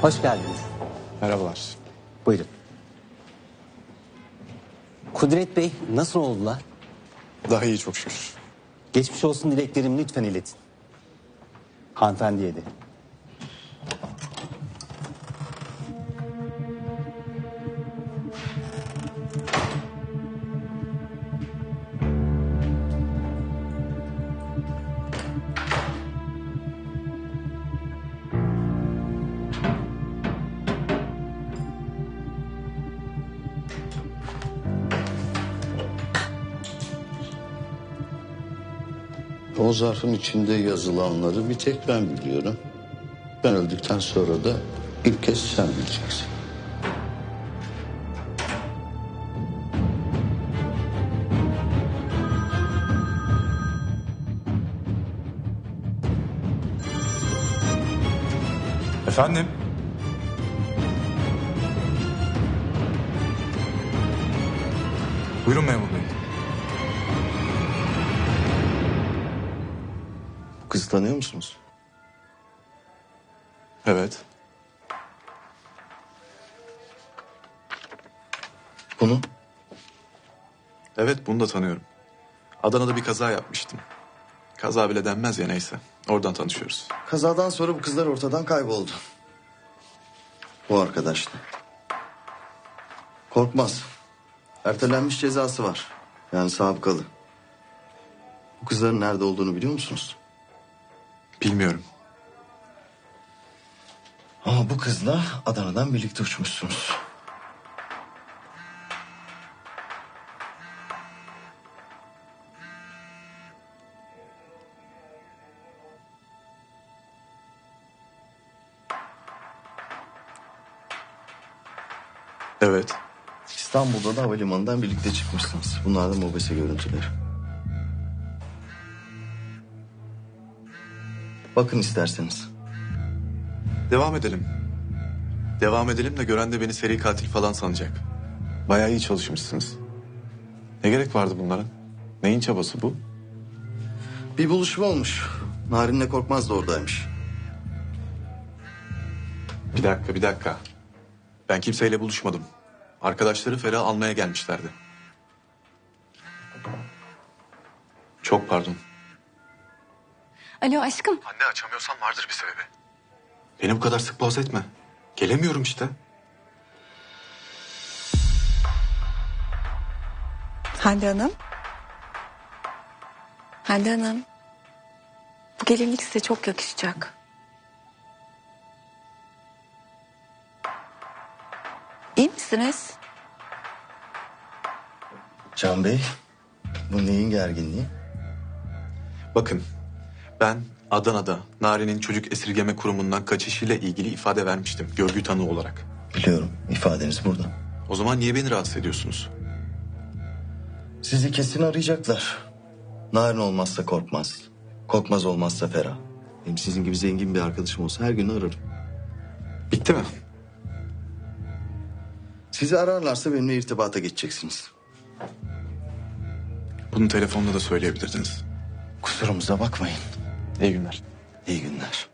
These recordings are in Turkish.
Hoş geldiniz. Merhabalar. Buyurun. Kudret Bey nasıl oldular? Daha iyi çok şükür. Geçmiş olsun dileklerimi lütfen iletin. Hanımefendiye de. O zarfın içinde yazılanları bir tek ben biliyorum. Ben öldükten sonra da ilk kez sen bileceksin. Efendim? Buyurun memur bey. Tanıyor musunuz? Evet. Bunu? Evet bunu da tanıyorum. Adana'da bir kaza yapmıştım. Kaza bile denmez ya neyse. Oradan tanışıyoruz. Kazadan sonra bu kızlar ortadan kayboldu. Bu arkadaştı. Korkmaz. Ertelenmiş cezası var. Yani sabıkalı. Bu kızların nerede olduğunu biliyor musunuz? Bilmiyorum. Ama bu kızla Adana'dan birlikte uçmuşsunuz. Evet. İstanbul'da da havalimanından birlikte çıkmışsınız. Bunlar da mobese görüntüleri. Bakın isterseniz. Devam edelim. Devam edelim de gören de beni seri katil falan sanacak. Bayağı iyi çalışmışsınız. Ne gerek vardı bunların? Neyin çabası bu? Bir buluşma olmuş. Narin'le Korkmaz da oradaymış. Bir dakika bir dakika. Ben kimseyle buluşmadım. Arkadaşları Ferah almaya gelmişlerdi. Çok pardon. Alo aşkım. Anne açamıyorsan vardır bir sebebi. Beni bu kadar sık boğaz etme. Gelemiyorum işte. Hande Hanım. Hande Hanım. Bu gelinlik size çok yakışacak. İyi misiniz? Can Bey, bu neyin gerginliği? Bakın ben Adana'da Nari'nin çocuk esirgeme kurumundan kaçışıyla ilgili ifade vermiştim. Görgü tanığı olarak. Biliyorum, ifadeniz burada. O zaman niye beni rahatsız ediyorsunuz? Sizi kesin arayacaklar. Narin olmazsa korkmaz. Korkmaz olmazsa ferah. Benim sizin gibi zengin bir arkadaşım olsa her gün ararım. Bitti mi? Sizi ararlarsa benimle irtibata geçeceksiniz. Bunu telefonda da söyleyebilirdiniz. Kusurumuza bakmayın. İyi günler. İyi günler.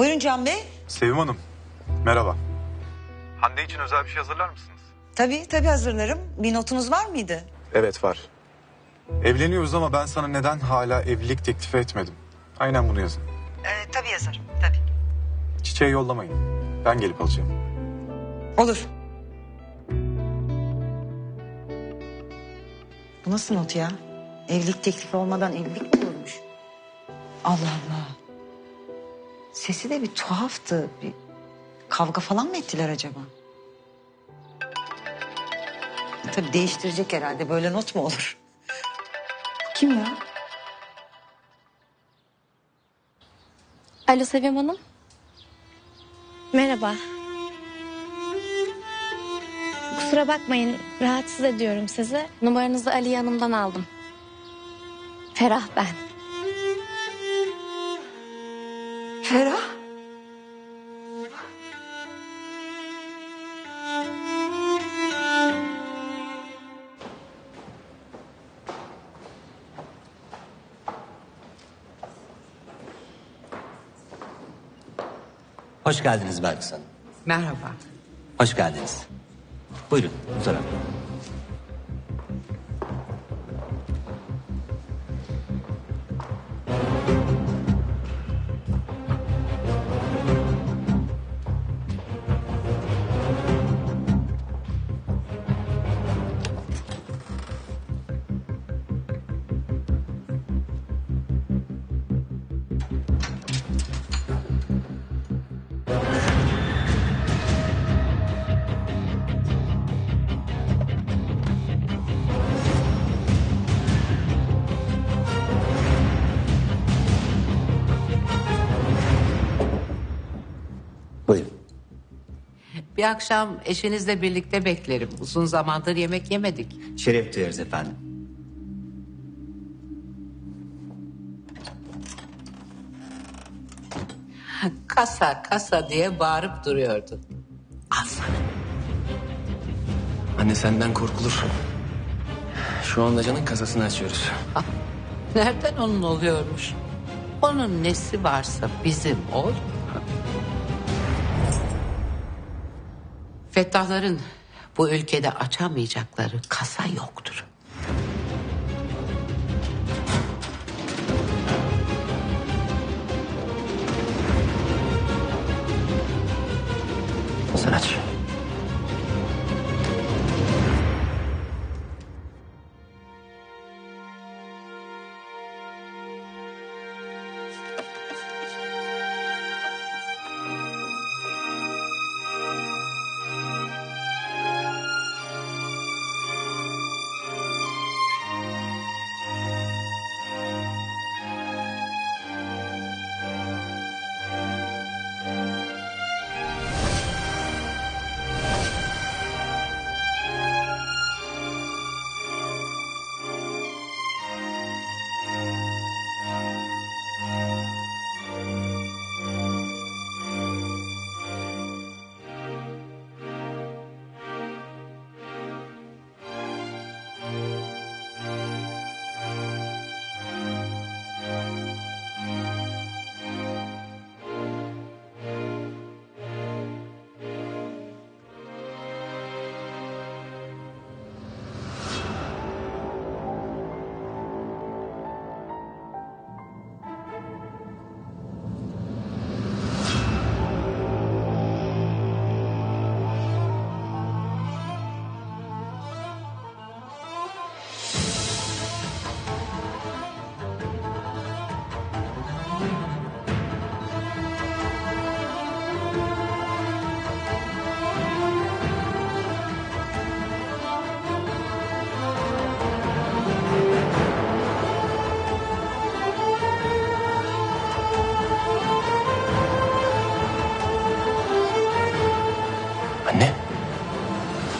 Buyurun Can Bey. Sevim Hanım, merhaba. Hande için özel bir şey hazırlar mısınız? Tabii tabii hazırlarım. Bir notunuz var mıydı? Evet var. Evleniyoruz ama ben sana neden hala evlilik teklifi etmedim? Aynen bunu yazın. Ee, tabii yazarım tabii. Çiçeği yollamayın. Ben gelip alacağım. Olur. Bu nasıl not ya? Evlilik teklifi olmadan evlilik mi olurmuş? Allah Allah. Sesi de bir tuhaftı. Bir kavga falan mı ettiler acaba? E, tabii değiştirecek herhalde. Böyle not mu olur? Kim ya? Alo Sevim Hanım. Merhaba. Kusura bakmayın rahatsız ediyorum sizi. Numaranızı Aliye Hanım'dan aldım. Ferah ben. Hoş geldiniz Belkıs Hanım. Merhaba. Hoş geldiniz. Buyurun bu tarafa. Bir akşam eşinizle birlikte beklerim. Uzun zamandır yemek yemedik. Şeref duyarız efendim. Kasa kasa diye bağırıp duruyordu. Al sana. Anne senden korkulur. Şu anda canın kasasını açıyoruz. Nereden onun oluyormuş? Onun nesi varsa bizim ol. Fettahların bu ülkede açamayacakları kasa yoktur.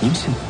Anne. iyi misin?